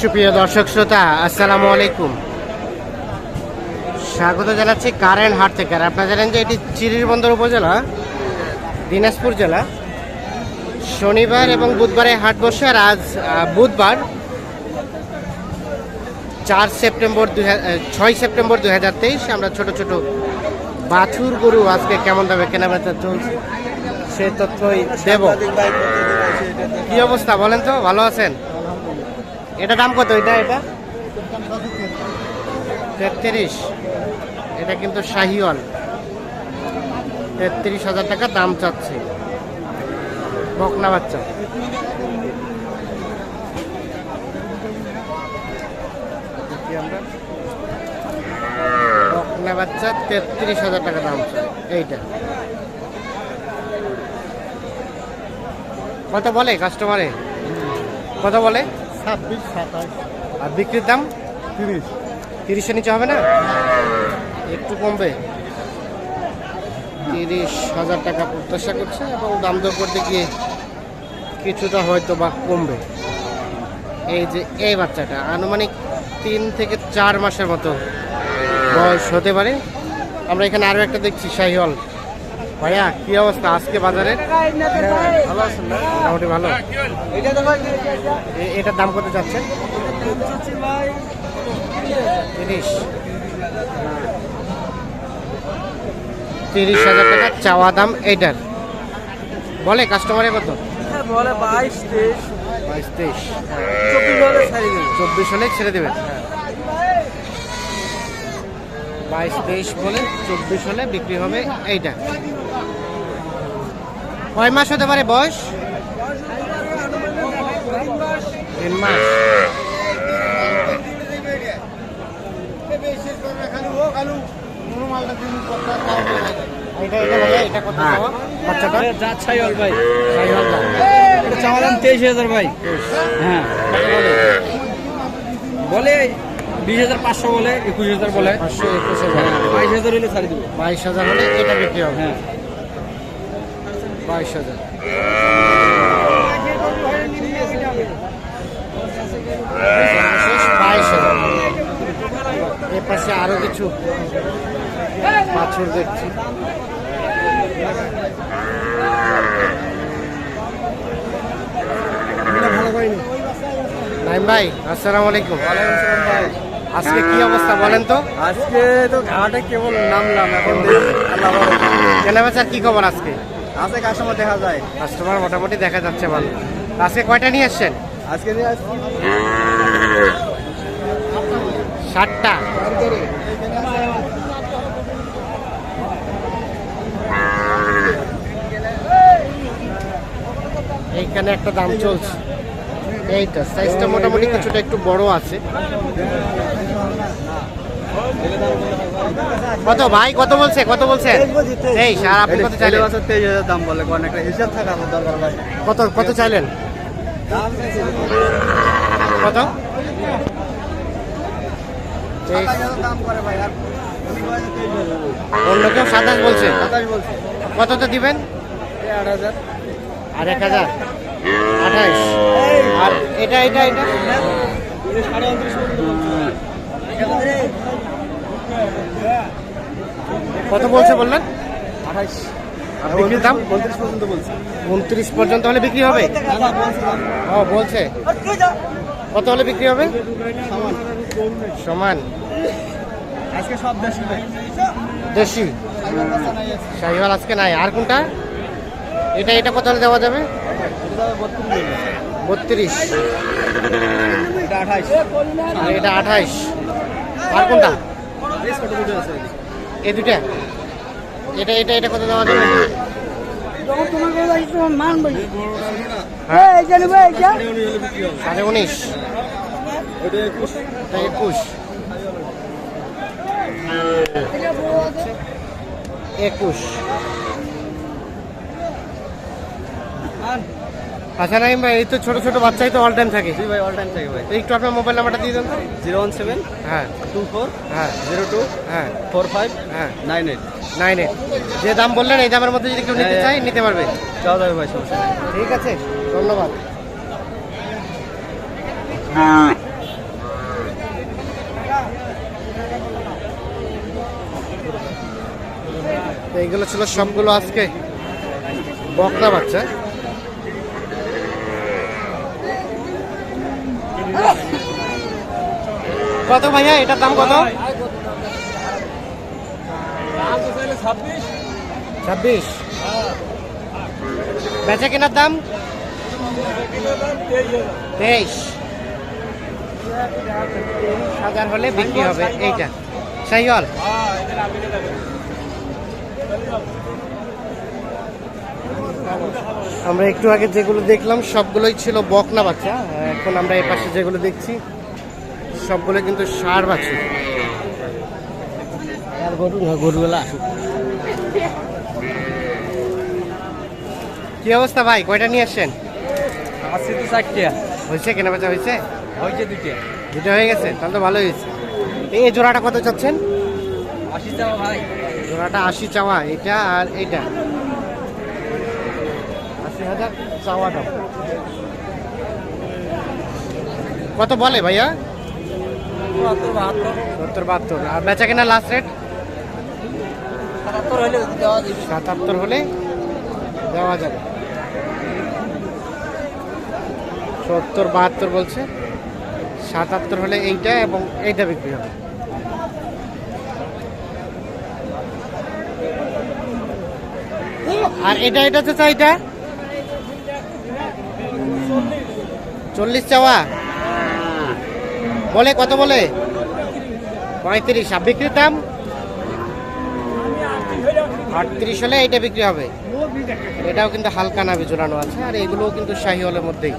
সুপ্রিয় দর্শক শ্রোতা, আসসালামু আলাইকুম। স্বাগত জানাচ্ছি কারেন্ট হাট থেকে। আর আপনারা জানেন যে এটি চিরিরবন্দর উপজেলা, দিনাজপুর জেলা। শনিবার এবং বুধবারে হাট বসে আর আজ বুধবার, চার সেপ্টেম্বর দুই ছয় সেপ্টেম্বর দুই হাজার তেইশ। আমরা ছোট ছোট বাছুর গরু আজকে কেমন দামে কেনাবেচা চলছে, সে তথ্যই দেব। কি অবস্থা বলেন তো? ভালো আছেন? এটা দাম কত এটা এটা? তেত্রিশ। এটা কিন্তু শাহিওয়াল। তেত্রিশ হাজার টাকা দাম চাচ্ছে। বকনা বাচ্চা। বকনা বাচ্চা তেত্রিশ হাজার টাকা দাম এইটা। কত বলে কাস্টমারে কত বলে? ছাব্বিশ, সাতাশ। আর বিক্রির দাম? তিরিশ। তিরিশের নিচে হবে না? একটু কমবে। তিরিশ হাজার টাকা প্রত্যাশা করছে এবং দাম দর করতে গিয়ে কিছুটা হয়তো বা কমবে। এই যে এই বাচ্চাটা, আনুমানিক তিন থেকে চার মাসের মতো বয়স হতে পারে। আমরা এখানে আরও একটা দেখছি, শাহিওয়াল। ভাইয়া কি অবস্থা? আজকে বাজারে? ভালো আছেন মোটামুটি ভালো? এটার দাম কত চাচ্ছেন? তিরিশ। তিরিশ হাজার টাকা চাওয়া দাম এইটার। বলে কাস্টমারে কত? বলে বাইশ তেইশ। বাইশ তেইশ। চব্বিশ হলে ছাড়ি দেবে। চব্বিশ হলে ছেড়ে দেবেন। বাইশ তেইশ বলে চব্বিশ হলে বিক্রি হবে এইটা। কয় মাস হতে পারে বয়স? তিন মাস। তেইশ হাজার ভাই। হ্যাঁ। বলে? বিশ হাজার পাঁচশো বলে একুশ হাজার বলে। পাঁচশো একুশ হাজার। বাইশ হাজার হলে ছাড়ি দেবো। বাইশ হাজার হলে এটা বিক্রি হবে। হ্যাঁ। বাইশ হাজার। বাইশ হাজার এর পাশে আরও কিছু বাছুর দেখছি। নাইম ভাই আসসালামু আলাইকুম। আজকে কি অবস্থা বলেন তো? আজকে তো ঘাটে কেবল নামলাম এখন কেনাবেচার কি খবর আজকে? আছে কাস্টমার দেখা যায়। কাস্টমার মোটামুটি দেখা যাচ্ছে ভালো। আজকে কয়টা নিয়ে এসছেন আজকে নিয়ে আসছি ষাটটা এইখানে একটা দাম চলছে। এইটা সাইজটা মোটামুটি কিছুটা একটু বড় আছে। কত ভাই কত বলছে কত বলছে? এই স্যার আপনি কত চাইলেন? বছর তেইশ হাজার দাম বলে কোন একটা হিসাব থাকা আমার দরকার ভাই। কত কত চাইলেন? কত? অন্য কেউ সাতাশ বলছে? কত তো দিবেন? আর এক হাজার। আঠাইশ। আর এটা এটা এটা? কত বলছে বললেন? আঠাইশ। বিক্রির দাম? বত্রিশ পর্যন্ত বলছে। উনত্রিশ পর্যন্ত হলে বিক্রি হবে? ও বলছে। কত হলে বিক্রি হবে? সমান। আজকে সব দেশি দেশি? শাহিওয়াল আজকে নাই। আর কোনটা? এটা এটা কত হলে দেওয়া যাবে? বত্রিশ। এটা আঠাইশ। এটা আঠাইশ। আর কোনটা? কত দুটো এটা এটা এটা কত দেওয়া যাবে হ্যাঁ? সাড়ে উনিশ। একুশ। একুশ। আচ্ছা নাইম ভাই এই তো ছোট ছোট বাচ্চাই তো অল টাইম থাকে। জি ভাই অল টাইম থাকে ভাই। একটু আপনার মোবাইল নাম্বারটা দিয়ে দেন তো। জিরো ওয়ান সেভেন হ্যাঁ। টু ফোর হ্যাঁ। জিরো টু হ্যাঁ। ফোর ফাইভ হ্যাঁ। Nine eight. Nine eight. যে দাম বললেন এই দামের মধ্যে যদি কেউ নিতে হ্যাঁ, হ্যাঁ। চায় নিতে পারবে। চাওয়া যাবে ভাই সমস্যা ঠিক আছে ধন্যবাদ। হ্যাঁ। এইগুলো ছিল সবগুলো আজকে বকরা বাচ্চা। কত ভাইয়া, এটার দাম কত? ছাব্বিশ। বেচা কেনার দাম? তেইশ। হাজার হলে বিক্রি হবে, এইটা। সাইহল আমরা একটু আগে যেগুলো দেখলাম সবগুলোই ছিল বকনা বাচ্চা। এখন আমরা এই পাশে যেগুলো দেখছি সবগুলো কিন্তু সার বাচ্চা। আর গরু না গরুগুলা কি অবস্থা ভাই? কয়টা নিয়ে আসছেন? চারটিয়া হয়েছে কেনা বেচা হয়েছে? হয়েছে দুটিয়া দুটো হয়ে গেছে? তাহলে তো ভালো হয়েছে। এই জোড়াটা কত চাচ্ছেন? আশি টাকা ভাই। জোড়াটা আশি চাওয়া এটা আর এইটা। আশি হাজার চাওয়া দাম কত বলে ভাইয়া? সত্তর বাহাত্তর। আর বেচা কেনা লাস্ট রেট সাতাত্তর হলে দেওয়া যাবে সাতাত্তর হলে দেওয়া যাবে। সত্তর বাহাত্তর বলছে। সাতাত্তর হলে এইটা এবং এইটা বিক্রি হবে। আর এটা এটা তো চাইটা চল্লিশ চাওয়া? বলে, কত বলে? পঁয়ত্রিশ। আর বিক্রির দাম? আটত্রিশ হলে এটা বিক্রি হবে। এটাও কিন্তু হালকা নাবি জোড়ানো আছে, আর এগুলোও কিন্তু শাহি হলের মধ্যেই।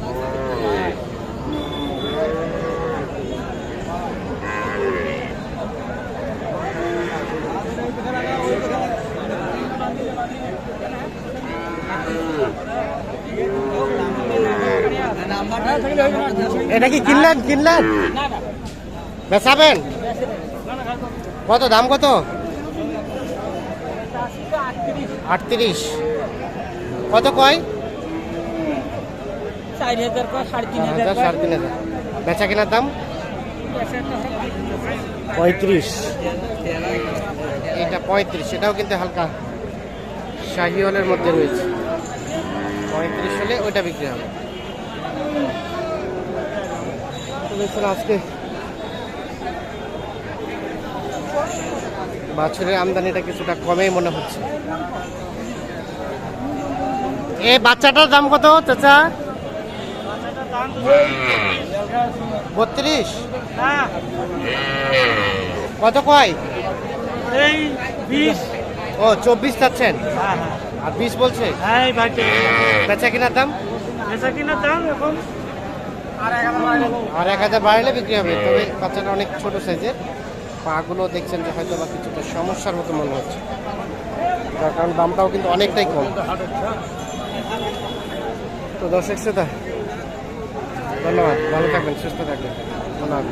এটা কি কিনলেন কিনলেন? বেচাবেন? কত, দাম কত? আটত্রিশ। কত কয়? সাড়ে তিন হাজার। বেচা কেনার দাম? পঁয়ত্রিশ। এটা পঁয়ত্রিশ, এটাও কিন্তু হালকা। শাহি হলের মধ্যে রয়েছে। পঁয়ত্রিশ হলে ওইটা বিক্রি হবে। আজকে বাছুরের আমদানিটা কিছুটা কমেই মনে হচ্ছে। এ বাচ্চাটার দাম কত চাচা? বত্রিশ? কত কয়? ও চব্বিশ চাচ্ছেন। হ্যাঁ হ্যাঁ। আর বিশ বলছে? হ্যাঁ বেচা কেনার দাম? আর এক হাজার বাড়লে বিক্রি হবে, তবে বাচ্চাটা অনেক ছোট সাইজের পাগুলো দেখছেন যে হয়তো বা কিছুটা সমস্যার মতো মনে হচ্ছে। তার কারণ দামটাও কিন্তু অনেকটাই কম। তো দর্শক শ্রোতা, ধন্যবাদ। ভালো থাকবেন, সুস্থ থাকবেন। ধন্যবাদ